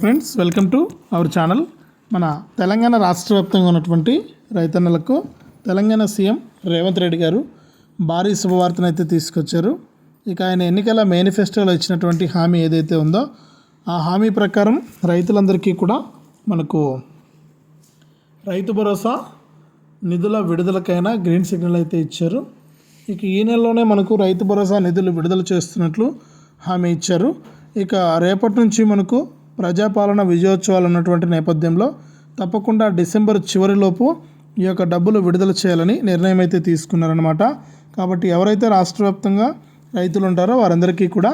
Friends welcome to our channel మన తెలంగాణ రాష్ట్ర వ్యాప్తంగా ఉన్నటువంటి రైతన్నలకు తెలంగాణ సీఎం రేవంత్ రెడ్డి గారు భారీ శుభవార్తను అయితే తీసుకొచ్చారు. ఇక ఆయన ఎన్నికల మేనిఫెస్టోలో ఇచ్చినటువంటి హామీ ఏదైతే ఉందో ఆ హామీ ప్రకారం రైతులందరికీ కూడా మనకు రైతు భరోసా నిధుల విడుదలకైనా గ్రీన్ సిగ్నల్ అయితే ఇచ్చారు. ఇక ఈ నెలలోనే మనకు రైతు భరోసా నిధులు విడుదల చేస్తున్నట్లు హామీ ఇచ్చారు. ఇక రేపటి నుంచి మనకు ప్రజాపాలన విజయోత్సవాలు ఉన్నటువంటి నేపథ్యంలో తప్పకుండా డిసెంబర్ చివరిలోపు ఈ యొక్క డబ్బులు విడుదల చేయాలని నిర్ణయం అయితే తీసుకున్నారనమాట కాబట్టి ఎవరైతే రాష్ట్ర వ్యాప్తంగా రైతులు ఉంటారో వారందరికీ కూడా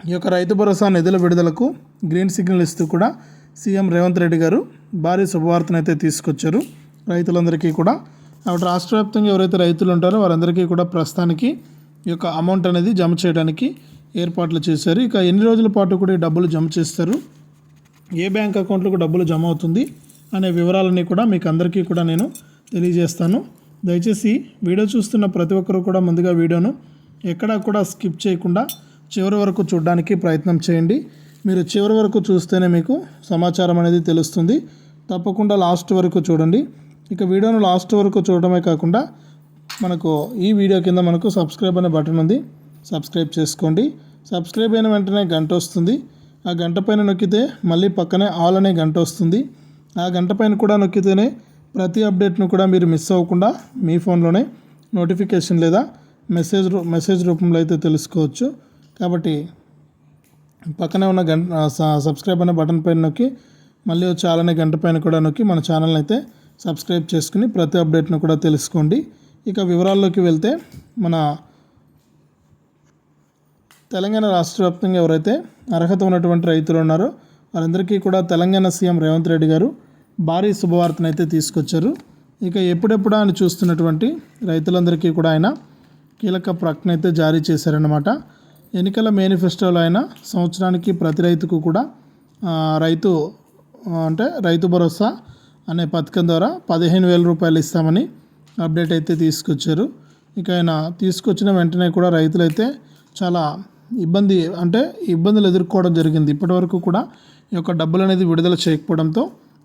ఈ యొక్క రైతు భరోసా నిధుల విడుదలకు గ్రీన్ సిగ్నల్ ఇస్తూ కూడా సీఎం రేవంత్ రెడ్డి గారు భారీ శుభవార్తను అయితే తీసుకొచ్చారు. రైతులందరికీ కూడా. కాబట్టి రాష్ట్ర వ్యాప్తంగా ఎవరైతే రైతులు ఉంటారో వారందరికీ కూడా ప్రస్తుతానికి ఈ యొక్క అమౌంట్ అనేది జమ చేయడానికి ఏర్పాట్లు చేశారు. ఇక ఎన్ని రోజుల పాటు కూడా ఈ డబ్బులు జమ చేస్తారు. ఏ బ్యాంక్ అకౌంట్లకు డబ్బులు జమ అవుతుంది అనే వివరాలన్నీ కూడా మీకు అందరికీ కూడా నేను తెలియజేస్తాను. దయచేసి వీడియో చూస్తున్న ప్రతి ఒక్కరూ కూడా ముందుగా వీడియోను ఎక్కడా కూడా స్కిప్ చేయకుండా చివరి వరకు చూడడానికి ప్రయత్నం చేయండి. మీరు చివరి వరకు చూస్తేనే మీకు సమాచారం అనేది తెలుస్తుంది. తప్పకుండా లాస్ట్ వరకు చూడండి. ఇక వీడియోను లాస్ట్ వరకు చూడడమే కాకుండా మనకు ఈ వీడియో కింద మనకు సబ్స్క్రైబ్ అనే బటన్ ఉంది. సబ్స్క్రైబ్ చేసుకోండి. సబ్స్క్రైబ్ అయిన వెంటనే గంట వస్తుంది. ఆ గంట పైన నొక్కితే మళ్ళీ పక్కనే ఆల్ అనే గంట వస్తుంది. ఆ గంట పైన కూడా నొక్కితేనే ప్రతి అప్డేట్ను కూడా మీరు మిస్ అవ్వకుండా మీ ఫోన్లోనే నోటిఫికేషన్ లేదా మెసేజ్ రూ- మెసేజ్ రూపంలో అయితే తెలుసుకోవచ్చు. కాబట్టి పక్కనే ఉన్న గంట స- సబ్స్క్రైబ్ అనే బటన్ పైన నొక్కి మళ్ళీ వచ్చి చాలనే గంట పైన కూడా నొక్కి మన ఛానల్ని అయితే సబ్స్క్రైబ్ చేసుకుని ప్రతి అప్డేట్ను కూడా తెలుసుకోండి. ఇక వివరాల్లోకి వెళ్తే మన తెలంగాణ రాష్ట్ర వ్యాప్తంగా ఎవరైతే అర్హత ఉన్నటువంటి రైతులు ఉన్నారో వారందరికీ కూడా తెలంగాణ సీఎం రేవంత్ రెడ్డి గారు భారీ శుభవార్తను అయితే తీసుకొచ్చారు. ఇక ఎప్పుడెప్పుడా అని చూస్తున్నటువంటి రైతులందరికీ కూడా ఆయన కీలక ప్రకటన అయితే జారీ చేశారన్నమాట. ఎన్నికల మేనిఫెస్టోలో ఆయన సంవత్సరానికి ప్రతి రైతుకు కూడా రైతు అంటే రైతు భరోసా అనే పథకం ద్వారా పదిహేను వేల రూపాయలు ఇస్తామని అప్డేట్ అయితే తీసుకొచ్చారు. ఇక ఆయన తీసుకొచ్చిన వెంటనే కూడా రైతులైతే చాలా ఇబ్బంది అంటే ఇబ్బందులు ఎదుర్కోవడం జరిగింది. ఇప్పటివరకు కూడా ఈ యొక్క డబ్బులు అనేది విడుదల చేయకపోవడంతో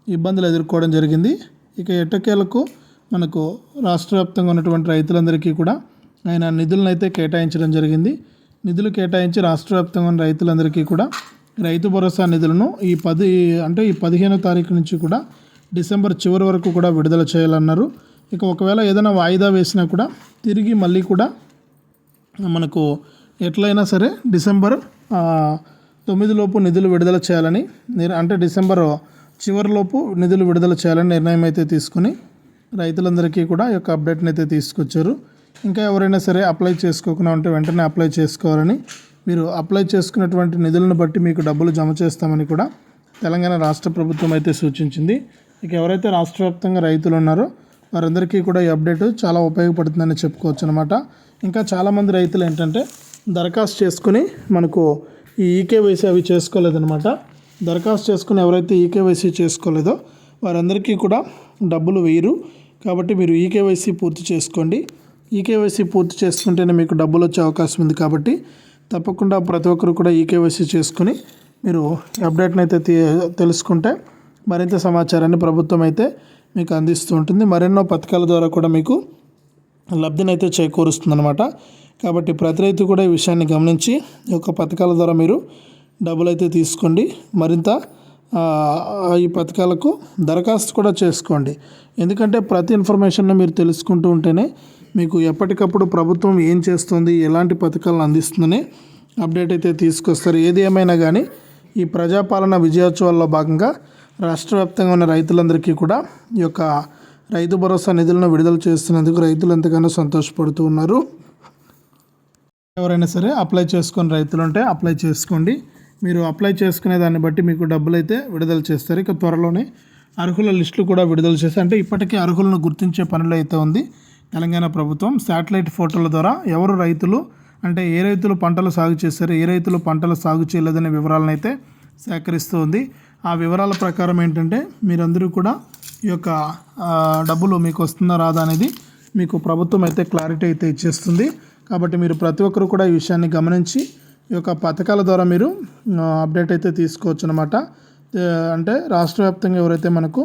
ఇబ్బందులు ఎదుర్కోవడం జరిగింది. ఇక ఎట్టకేలకు మనకు రాష్ట్ర వ్యాప్తంగా ఉన్నటువంటి రైతులందరికీ కూడా ఆయన నిధులను అయితే కేటాయించడం జరిగింది. నిధులు కేటాయించి రాష్ట్ర వ్యాప్తంగా ఉన్న రైతులందరికీ కూడా రైతు భరోసా నిధులను ఈ పది అంటే ఈ పదిహేనో తారీఖు నుంచి కూడా డిసెంబర్ చివరి వరకు కూడా విడుదల చేయాలన్నారు. ఇక ఒకవేళ ఏదైనా వాయిదా వేసినా కూడా తిరిగి మళ్ళీ కూడా మనకు ఎట్లయినా సరే డిసెంబర్ తొమ్మిదిలోపు తొమ్మిది లోపు నిధులు విడుదల చేయాలని అంటే డిసెంబర్ చివరిలోపు నిధులు విడుదల చేయాలని నిర్ణయం అయితే తీసుకుని రైతులందరికీ కూడా ఈ యొక్క అప్డేట్ని అయితే తీసుకొచ్చారు. ఇంకా ఎవరైనా సరే అప్లై చేసుకోకుండా ఉంటే వెంటనే అప్లై చేసుకోవాలని మీరు అప్లై చేసుకున్నటువంటి నిధులను బట్టి మీకు డబ్బులు జమ చేస్తామని కూడా తెలంగాణ రాష్ట్ర ప్రభుత్వం అయితే సూచించింది. ఇక ఎవరైతే రాష్ట్ర వ్యాప్తంగా రైతులు ఉన్నారో వారందరికీ కూడా ఈ అప్డేట్ చాలా ఉపయోగపడుతుందని చెప్పుకోవచ్చు అనమాట ఇంకా చాలామంది రైతులు ఏంటంటే దరఖాస్తు చేసుకుని మనకు ఈ ఈకేవైసీ అవి చేసుకోలేదన్నమాట. దరఖాస్తు చేసుకుని ఎవరైతే ఈకేవైసీ చేసుకోలేదో వారందరికీ కూడా డబ్బులు వేయరు. కాబట్టి మీరు ఈకేవైసీ పూర్తి చేసుకోండి. ఈకేవైసీ పూర్తి చేసుకుంటేనే మీకు డబ్బులు వచ్చే అవకాశం ఉంది కాబట్టి తప్పకుండా ప్రతి ఒక్కరు కూడా ఈకేవైసీ చేసుకుని మీరు అప్డేట్ని అయితే తెలుసుకుంటే మరింత సమాచారాన్ని ప్రభుత్వం అయితే మీకు అందిస్తూ ఉంటుంది. మరెన్నో పథకాల ద్వారా కూడా మీకు లబ్ధినైతే చేకూరుస్తుందన్నమాట. కాబట్టి ప్రతి రైతు కూడా ఈ విషయాన్ని గమనించి ఈ యొక్క పథకాల ద్వారా మీరు డబ్బులు అయితే తీసుకోండి. మరింత ఈ పథకాలకు దరఖాస్తు కూడా చేసుకోండి. ఎందుకంటే ప్రతి ఇన్ఫర్మేషన్ మీరు తెలుసుకుంటూ ఉంటేనే మీకు ఎప్పటికప్పుడు ప్రభుత్వం ఏం చేస్తుంది ఎలాంటి పథకాలను అందిస్తుందని అప్డేట్ అయితే తీసుకొస్తారు. ఏది ఏమైనా కానీ ఈ ప్రజాపాలన విజయోత్సవాల్లో భాగంగా రాష్ట్ర వ్యాప్తంగా ఉన్న రైతులందరికీ కూడా ఈ యొక్క రైతు భరోసా నిధులను విడుదల చేస్తున్నందుకు రైతులు ఎంతగానో సంతోషపడుతూ ఉన్నారు. ఎవరైనా సరే అప్లై చేసుకొని రైతులు ఉంటే అప్లై చేసుకోండి. మీరు అప్లై చేసుకునే దాన్ని బట్టి మీకు డబ్బులు అయితే విడుదల చేస్తారు. ఇక త్వరలోనే అర్హుల లిస్టులు కూడా విడుదల చేస్తే అంటే ఇప్పటికే అర్హులను గుర్తించే పనులు అయితే ఉంది. తెలంగాణ ప్రభుత్వం శాటిలైట్ ఫోటోల ద్వారా ఎవరు రైతులు అంటే ఏ రైతులు పంటలు సాగు చేశారు ఏ రైతులు పంటలు సాగు చేయలేదనే వివరాలను అయితే సేకరిస్తూ ఉంది. ఆ వివరాల ప్రకారం ఏంటంటే మీరందరూ కూడా ఈ యొక్క డబ్బులు మీకు వస్తుందా రాదా అనేది మీకు ప్రభుత్వం అయితే క్లారిటీ అయితే ఇచ్చేస్తుంది. కాబట్టి మీరు ప్రతి ఒక్కరు కూడా ఈ విషయాన్ని గమనించి ఈ యొక్క పథకాల ద్వారా మీరు అప్డేట్ అయితే తీసుకోవచ్చు అనమాట అంటే రాష్ట్ర వ్యాప్తంగా ఎవరైతే మనకు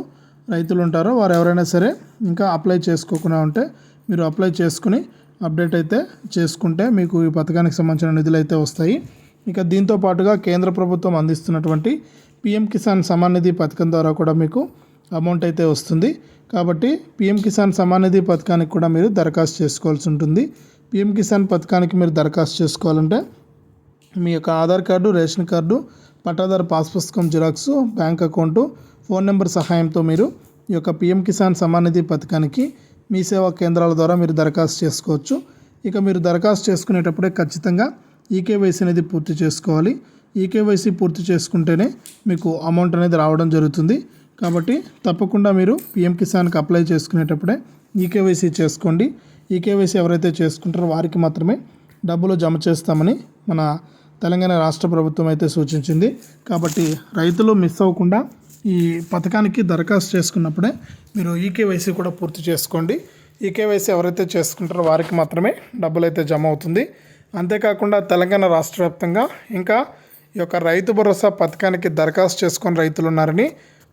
రైతులు ఉంటారో వారు ఎవరైనా సరే ఇంకా అప్లై చేసుకోకుండా ఉంటే మీరు అప్లై చేసుకుని అప్డేట్ అయితే చేసుకుంటే మీకు ఈ పథకానికి సంబంధించిన నిధులు అయితే వస్తాయి. ఇక దీంతో పాటుగా కేంద్ర ప్రభుత్వం అందిస్తున్నటువంటి పిఎం కిసాన్ సమాన్ నిధి పథకం ద్వారా కూడా మీకు అమౌంట్ అయితే వస్తుంది. కాబట్టి పిఎం కిసాన్ సమాన్ నిధి పథకానికి కూడా మీరు దరఖాస్తు చేసుకోవాల్సి ఉంటుంది. పిఎం కిసాన్ పథకానికి మీరు దరఖాస్తు చేసుకోవాలంటే మీ యొక్క ఆధార్ కార్డు రేషన్ కార్డు పట్టాదారు పాస్ పుస్తకం Xerox bank account phone number సహాయంతో మీరు ఈ యొక్క పిఎం కిసాన్ సమాన్ నిధి పథకానికి మీ సేవా కేంద్రాల ద్వారా మీరు దరఖాస్తు చేసుకోవచ్చు. ఇక మీరు దరఖాస్తు చేసుకునేటప్పుడే ఖచ్చితంగా ఈకేవైసీ అనేది పూర్తి చేసుకోవాలి. ఈకేవైసీ పూర్తి చేసుకుంటేనే మీకు అమౌంట్ అనేది రావడం జరుగుతుంది. కాబట్టి తప్పకుండా మీరు పిఎం కిసాన్కి అప్లై చేసుకునేటప్పుడే ఈకేవైసీ చేసుకోండి. ఈకేవైసీ ఎవరైతే చేసుకుంటారో వారికి మాత్రమే డబ్బులు జమ చేస్తామని మన తెలంగాణ రాష్ట్ర ప్రభుత్వం అయితే సూచించింది. కాబట్టి రైతులు మిస్ అవ్వకుండా ఈ పథకానికి దరఖాస్తు చేసుకున్నప్పుడే మీరు ఈకేవైసీ కూడా పూర్తి చేసుకోండి. ఈకేవైసీ ఎవరైతే చేసుకుంటారో వారికి మాత్రమే డబ్బులు అయితే జమ అవుతుంది. అంతేకాకుండా తెలంగాణ రాష్ట్ర వ్యాప్తంగా ఇంకా ఈ యొక్క రైతు భరోసా పథకానికి దరఖాస్తు చేసుకుని రైతులు ఉన్నారని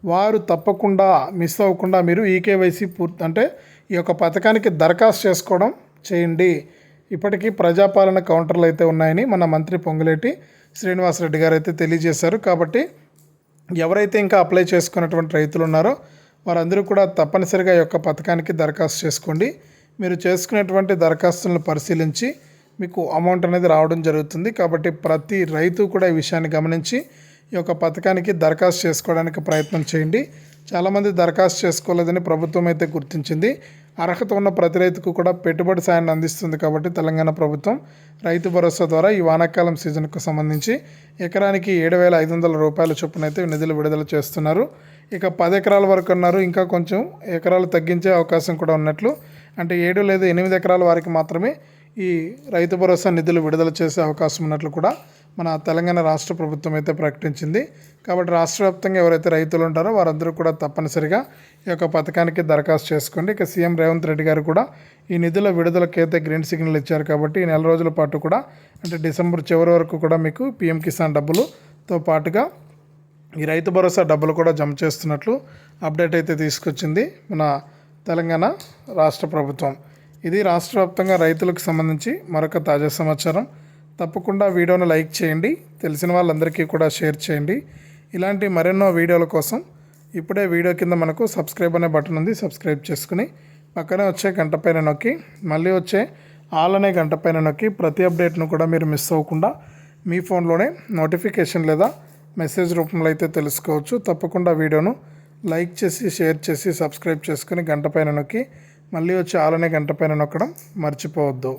వారు తప్పకుండా మిస్ అవ్వకుండా మీరు ఈకేవైసీ పూర్తి అంటే ఈ యొక్క పథకానికి దరఖాస్తు చేసుకోవడం చేయండి. ఇప్పటికీ ప్రజాపాలన కౌంటర్లు అయితే ఉన్నాయని మన మంత్రి పొంగులేటి శ్రీనివాసరెడ్డి గారు అయితే తెలియజేశారు. కాబట్టి ఎవరైతే ఇంకా అప్లై చేసుకున్నటువంటి రైతులు ఉన్నారో వారందరూ కూడా తప్పనిసరిగా ఈ యొక్క పథకానికి దరఖాస్తు చేసుకోండి. మీరు చేసుకునేటువంటి దరఖాస్తులను పరిశీలించి మీకు అమౌంట్ అనేది రావడం జరుగుతుంది. కాబట్టి ప్రతి రైతు కూడా ఈ విషయాన్ని గమనించి ఈ యొక్క పథకానికి దరఖాస్తు చేసుకోవడానికి ప్రయత్నం చేయండి. చాలామంది దరఖాస్తు చేసుకోలేదని ప్రభుత్వం అయితే గుర్తించింది. అర్హత ఉన్న ప్రతి రైతుకు కూడా పెట్టుబడి సాయాన్ని అందిస్తుంది కాబట్టి తెలంగాణ ప్రభుత్వం రైతు భరోసా ద్వారా ఈ వానాకాలం సీజన్కు సంబంధించి ఎకరానికి ఏడు వేల ఐదు వందల రూపాయల చొప్పున అయితే నిధులు విడుదల చేస్తున్నారు. ఇక పది ఎకరాల వరకు అన్నారు ఇంకా కొంచెం ఎకరాలు తగ్గించే అవకాశం కూడా ఉన్నట్లు. అంటే ఏడు లేదా ఎనిమిది ఎకరాల వారికి మాత్రమే ఈ రైతు భరోసా నిధులు విడుదల చేసే అవకాశం ఉన్నట్లు కూడా మన తెలంగాణ రాష్ట్ర ప్రభుత్వం అయితే ప్రకటించింది. కాబట్టి రాష్ట్ర వ్యాప్తంగా ఎవరైతే రైతులు ఉంటారో వారందరూ కూడా తప్పనిసరిగా ఈ యొక్క పథకానికి దరఖాస్తు చేసుకోండి. ఇక సీఎం రేవంత్ రెడ్డి గారు కూడా ఈ నిధుల విడుదలకి అయితే గ్రీన్ సిగ్నల్ ఇచ్చారు కాబట్టి ఈ నెల రోజుల పాటు కూడా అంటే డిసెంబర్ చివరి వరకు కూడా మీకు పిఎం కిసాన్ డబ్బులుతో పాటుగా ఈ రైతు భరోసా డబ్బులు కూడా జమ చేస్తున్నట్లు అప్డేట్ అయితే తీసుకొచ్చింది మన తెలంగాణ రాష్ట్ర ప్రభుత్వం. ఇది రాష్ట్ర వ్యాప్తంగా రైతులకు సంబంధించి మరొక తాజా సమాచారం. తప్పకుండా వీడియోను లైక్ చేయండి తెలిసిన వాళ్ళందరికీ కూడా షేర్ చేయండి. ఇలాంటి మరెన్నో వీడియోల కోసం ఇప్పుడే వీడియో కింద మనకు సబ్స్క్రైబ్ అనే బటన్ ఉంది సబ్స్క్రైబ్ చేసుకుని పక్కనే వచ్చే గంట పైన నొక్కి మళ్ళీ వచ్చే ఆల్ అనే గంట పైన నొక్కి ప్రతి అప్డేట్ను కూడా మీరు మిస్ అవ్వకుండా మీ ఫోన్లోనే నోటిఫికేషన్ లేదా మెసేజ్ రూపంలో అయితే తెలుసుకోవచ్చు. తప్పకుండా వీడియోను లైక్ చేసి షేర్ చేసి సబ్స్క్రైబ్ చేసుకుని గంట పైన నొక్కి మళ్ళీ వచ్చి ఆలనే గంట పైన నొక్కడం మర్చిపోవద్దు.